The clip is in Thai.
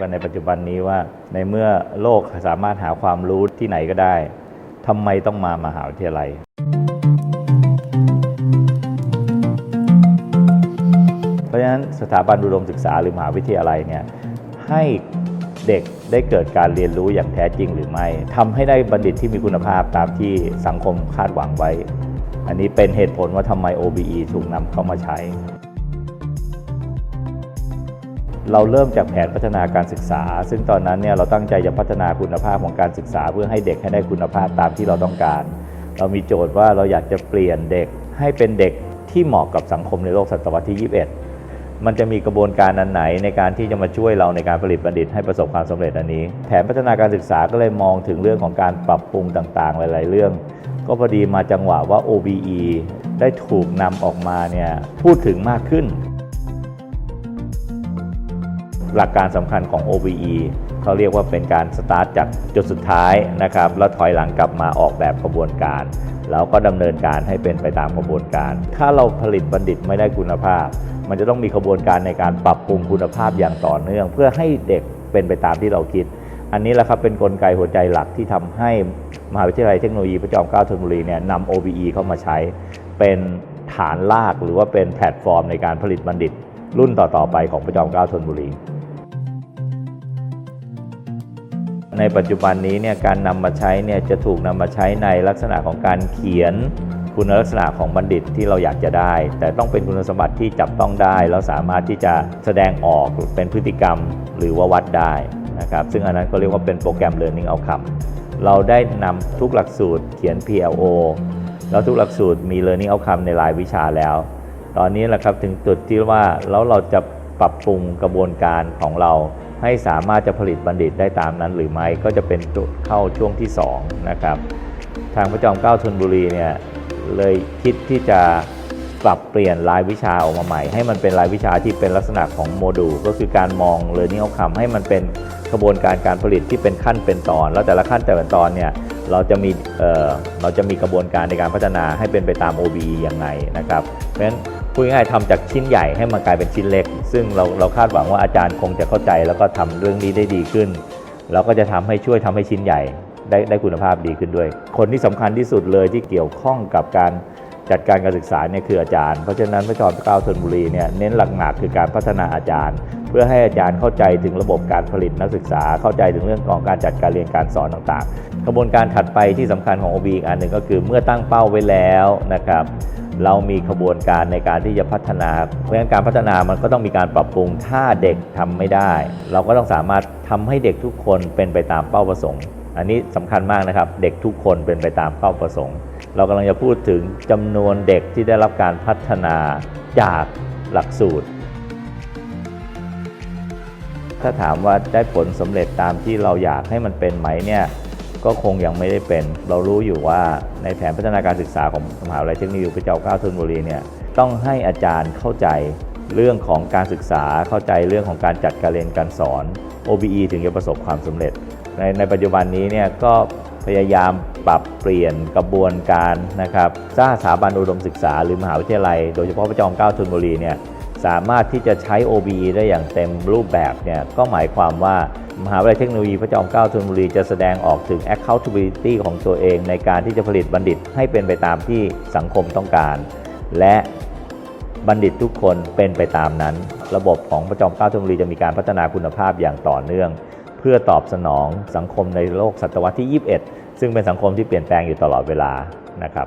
กันในปัจจุบันนี้ว่า ในเมื่อโลกสามารถหาความรู้ที่ไหนก็ได้ทำไมต้องมามหาวิทยาลัย เพราะฉะนั้นสถาบันอุดมศึกษาหรือมหาวิทยาลัยเนี่ยให้เด็กได้เกิดการเรียนรู้อย่างแท้จริงหรือไม่ทำให้ได้บัณฑิตที่มีคุณภาพตามที่สังคมคาดหวังไว้ อันนี้เป็นเหตุผลว่าทำไม OBE ถูกนำเข้ามาใช้ เราเริ่มจากแผนพัฒนาการศึกษา ซึ่งตอนนั้นเนี่ยเราตั้งใจจะพัฒนาคุณภาพของการศึกษา เพื่อให้เด็กให้ได้คุณภาพตามที่เราต้องการ เรามีโจทย์ว่าเราอยากจะเปลี่ยนเด็กให้เป็นเด็กที่เหมาะกับสังคมในโลกศตวรรษที่ 21 มันจะมีกระบวนการอันไหนในการที่จะมาช่วยเราในการผลิตบัณฑิตให้ประสบความสำเร็จอันนี้ แผนพัฒนาการศึกษาก็เลยมองถึงเรื่องของการปรับปรุงต่างๆ หลาย ๆ เรื่อง ก็พอดีมาจังหวะว่า OBE ได้ถูกนำออกมาเนี่ยพูดถึงมากขึ้น หลักการสำคัญของ OBE เขาเรียกว่าเป็นการสตาร์ทจากจุดสุดท้ายนะครับแล้วถอยหลังกลับมาออกแบบกระบวนการ แล้วก็ดำเนินการให้เป็นไปตามกระบวนการ ถ้าเราผลิตบัณฑิตไม่ได้คุณภาพ มันจะต้องมีกระบวนการในการปรับปรุงคุณภาพอย่างต่อเนื่อง เพื่อให้เด็กเป็นไปตามที่เราคิด อันนี้แหละครับเป็นนกลไกหัวใจหลักที่ทำให้มหาวิทยาลัยเทคโนโลยีพระจอมเกล้าธนบุรีเนี่ยนำ OBE เข้ามาใช้ เป็นฐานรากหรือว่าเป็นแพลตฟอร์มในการผลิตบัณฑิตรุ่นต่อๆไปของพระจอมเกล้าธนบุรี ในปัจจุบันนี้เนี่ยการนำมาใช้เนี่ยจะถูกนำมาใช้ในลักษณะของการเขียนคุณลักษณะของบัณฑิตที่เราอยากจะได้ แต่ต้องเป็นคุณสมบัติที่จับต้องได้ แล้วสามารถที่จะแสดงออกเป็นพฤติกรรมหรือว่าวัดได้นะครับซึ่งอันนั้นก็เรียกว่าเป็นโปรแกรม Learning Outcome เราได้นำทุกหลักสูตรเขียน PLO แล้วทุกหลักสูตรมี Learning Outcome ในรายวิชาแล้ว ตอนนี้แหละครับถึงจุดที่ว่าแล้วเราจะปรับปรุงกระบวนการของเรา ให้สามารถจะผลิตบัณฑิตได้ตามนั้นหรือไม่ก็จะเป็นเข้าช่วงที่2นะครับทางพระจอมเกล้าธนบุรีเนี่ยเลยคิดที่จะปรับเปลี่ยนรายวิชาออกมาใหม่ ให้มันเป็นรายวิชาที่เป็นลักษณะของโมดูลก็คือการมอง learning outcome ให้มันเป็นกระบวนการการผลิตที่เป็นขั้นเป็นตอน แล้วแต่ละขั้นแต่ละตอนเนี่ยเราจะมีเเราจะมีกระบวนการในการพัฒนาให้เป็นไปตาม OBE ยังไงนะครับ เพราะฉะนั้น พูดง่ายๆทำจากชิ้นใหญ่ให้มันกลายเป็นชิ้นเล็ก ซึ่งเราเราคาดหวังว่าอาจารย์คงจะเข้าใจ แล้วก็ทำเรื่องนี้ได้ดีขึ้น แล้วก็จะทำให้ช่วยทำให้ชิ้นใหญ่ได้ได้คุณภาพดีขึ้นด้วย คนที่สำคัญที่สุดเลยที่เกี่ยวข้องกับการจัดการการศึกษาเนี่ยคืออาจารย์ เพราะฉะนั้นพระจอมเกล้าธนบุรีเนี่ยเน้นหลักหนักคือการพัฒนาอาจารย์ เพื่อให้อาจารย์เข้าใจถึงระบบการผลิตนักศึกษา เข้าใจถึงเรื่องของการจัดการเรียนการสอนต่างๆ กระบวนการถัดไปที่สำคัญของ OB อีกอันหนึ่งก็คือเมื่อตั้งเป้าไว้แล้วนะครับ เรามีขบวนการในการที่จะพัฒนา เพราะฉะนั้นการพัฒนามันก็ต้องมีการปรับปรุง ถ้าเด็กทำไม่ได้ เราก็ต้องสามารถทำให้เด็กทุกคนเป็นไปตามเป้าประสงค์ อันนี้สำคัญมากนะครับ เด็กทุกคนเป็นไปตามเป้าประสงค์ เรากำลังจะพูดถึงจำนวนเด็กที่ได้รับการพัฒนาจากหลักสูตร ถ้าถามว่าได้ผลสำเร็จตามที่เราอยากให้มันเป็นไหมเนี่ย ก็คงยังไม่ได้เป็น เรารู้อยู่ว่าในแผนพัฒนาการศึกษาของมหาวิทยาลัยเทคโนโลยีพระเจ้าเกล้าธนบุรีเนี่ยต้องให้อาจารย์เข้าใจเรื่องของการศึกษาเข้าใจเรื่องของการจัดการเรียนการสอน OBE ถึงจะประสบความสำเร็จ ในในปัจจุบันนี้เนี่ยก็พยายามปรับเปลี่ยนกระบวนการนะครับสร้างสถาบันอุดมศึกษาหรือมหาวิทยาลัย โดยเฉพาะพระจอมเกล้าธนบุรีเนี่ย สามารถที่จะใช้ OBE ได้อย่างเต็มรูปแบบเนี่ยก็หมายความว่ามหาวิทยาลัยเทคโนโลยีพระจอมเกล้าธนบุรีจะแสดงออกถึง accountability ของตัวเอง ในการที่จะผลิตบัณฑิตให้เป็นไปตามที่สังคมต้องการ และบัณฑิตทุกคนเป็นไปตามนั้น ระบบของพระจอมเกล้าธนบุรีจะมีการพัฒนาคุณภาพอย่างต่อเนื่อง เพื่อตอบสนองสังคมในโลกศตวรรษที่ 21 ซึ่งเป็นสังคมที่เปลี่ยนแปลงอยู่ตลอดเวลานะครับ